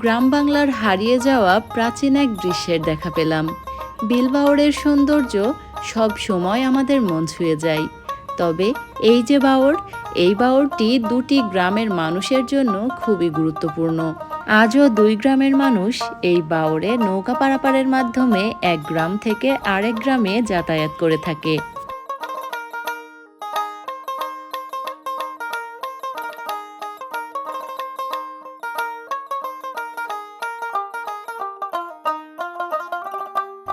গ্রাম বাংলার হারিয়ে যাওয়া প্রাচীন এক দৃশ্যের দেখা পেলাম। বিলবাওরের সৌন্দর্য সব সময় আমাদের মন ছুঁয়ে যায়। তবে এই যে বাওর, এই বাওরটি দুটি গ্রামের মানুষের জন্য খুবই গুরুত্বপূর্ণ। আজও দুই গ্রামের মানুষ এই বাওরে নৌকা পারাপারের মাধ্যমে এক গ্রাম থেকে আরেক গ্রামে যাতায়াত করে থাকে।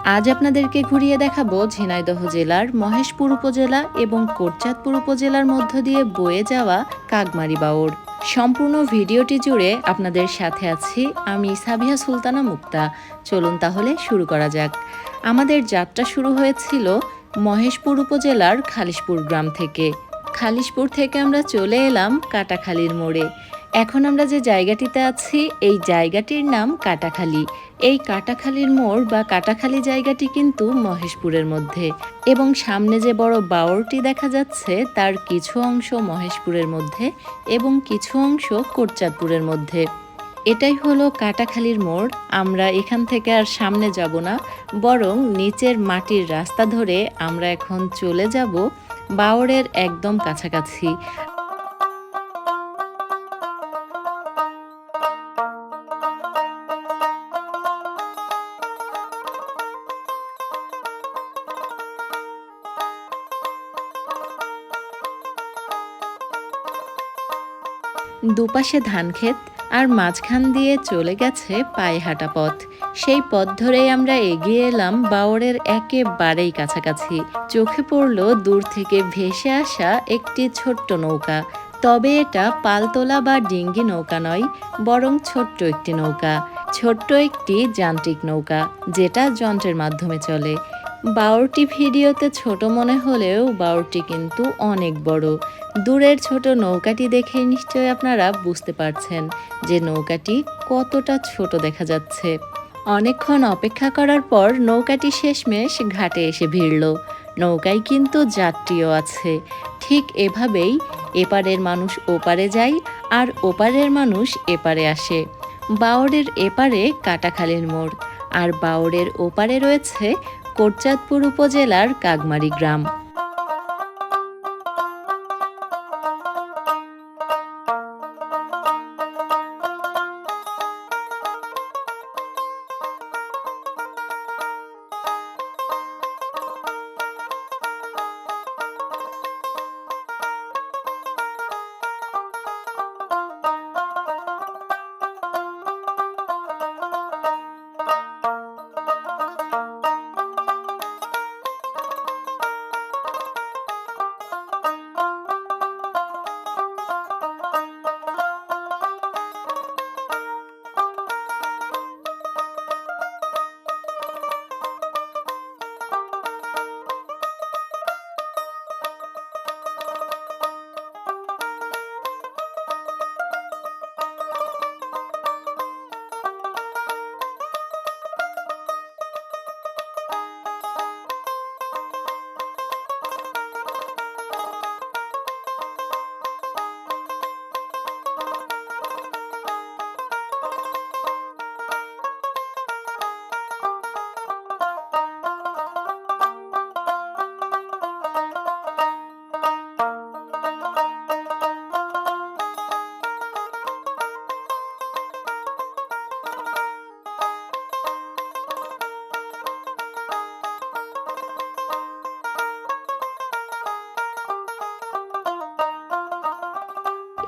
আজ আপনাদেরকে ঘুরিয়ে দেখাবো ঝিনাইদহ জেলার মহেশপুর উপজেলা এবং কোটচাঁদপুর উপজেলার মধ্য দিয়ে বয়ে যাওয়া কাকমারি বাউর। সম্পূর্ণ ভিডিওটি জুড়ে আপনাদের সাথে আছি আমি সাবিহা সুলতানা মুক্তা। চলুন তাহলে শুরু করা যাক। আমাদের যাত্রা শুরু হয়েছিল মহেশপুর উপজেলার খালিশপুর গ্রাম থেকে। খালিশপুর থেকে আমরা চলে এলাম কাটাখালীর মোড়ে। এখন আমরা যে জায়গাটিতে আছি, এই জায়গাটির নাম কাটাখালি। এই কাটাখালির মোড় বা কাটাখালি জায়গাটি কিন্তু মহেশপুরের মধ্যে। এবং সামনে যে বড় বাওরটি দেখা যাচ্ছে, তার কিছু অংশ মহেশপুরের মধ্যে এবং কিছু অংশ কোটচাঁদপুরের মধ্যে। এটাই হলো কাটাখালির মোড়। আমরা এখান থেকে আর সামনে যাব না, বরং নিচের মাটির রাস্তা ধরে আমরা এখন চলে যাব বাওরের একদম কাছাকাছি। দুপাশে ধান ক্ষেত আর মাঝখান দিয়ে চলে গেছে পায়ে হাঁটা পথ। সেই পথ ধরেই আমরা এগিয়ে এলাম বাওরের একেবারেই কাছাকাছি। চোখে পড়ল দূর থেকে ভেসে আসা একটি ছোট্ট নৌকা। তবে এটা পালতোলা বা ডিঙ্গি নৌকা নয়, বরং ছোট্ট একটি নৌকা। ছোট্ট একটি যান্ত্রিক নৌকা, যেটা যন্ত্রের মাধ্যমে চলে। বাওরটি ভিডিওতে ছোট মনে হলেও বাউরটি কিন্তু অনেক বড়। দূরের ছোট নৌকাটি দেখে নিশ্চয়ই আপনারা বুঝতে পারছেন যে নৌকাটি কতটা ছোট দেখা যাচ্ছে। অনেকক্ষণ অপেক্ষা করার পর নৌকাটি শেষমেশ ঘাটে এসে ভিড়ল। নৌকায় কিন্তু যাত্রীও আছে। ঠিক এভাবেই এপারের মানুষ ওপারে যায় আর ওপারের মানুষ এপারে আসে। বাওরের এপারে কাটাখালীর মোড়। আর বাওরের ওপারে রয়েছে কোটচাঁদপুর উপজেলার কাগমারি গ্রাম।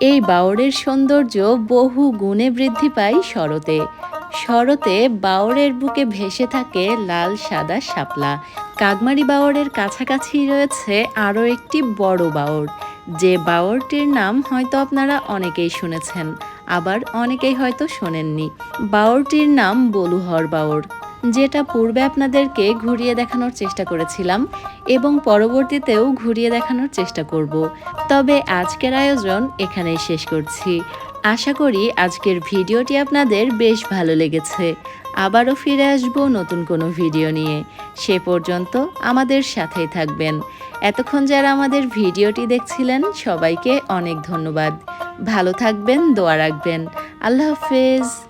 এই বাওরের সৌন্দর্য বহু গুণে বৃদ্ধি পায় শরতে। শরতে বাওরের বুকে ভেসে থাকে লাল, সাদা, শাপলা। কাগমারি বাওরের কাছাকাছি রয়েছে আরও একটি বড় বাওর যে বাওরটির নাম হয়তো আপনারা অনেকেই শুনেছেন, আবার অনেকেই হয়তো শোনেননি। বাওরটির নাম বলুহর বাওর যেটা পূর্বে আপনাদেরকে ঘুরিয়ে দেখানোর চেষ্টা করেছিলাম এবং পরবর্তীতেও ঘুরিয়ে দেখানোর চেষ্টা করব। তবে আজকের আয়োজন এখানেই শেষ করছি। আশা করি আজকের ভিডিওটি আপনাদের বেশ ভালো লেগেছে। আবারও ফিরে আসব নতুন কোনো ভিডিও নিয়ে। সে পর্যন্ত আমাদের সাথেই থাকবেন। এতক্ষণ যারা আমাদের ভিডিওটি দেখছিলেন, সবাইকে অনেক ধন্যবাদ। ভালো থাকবেন, দোয়া রাখবেন। আল্লাহ হাফেজ।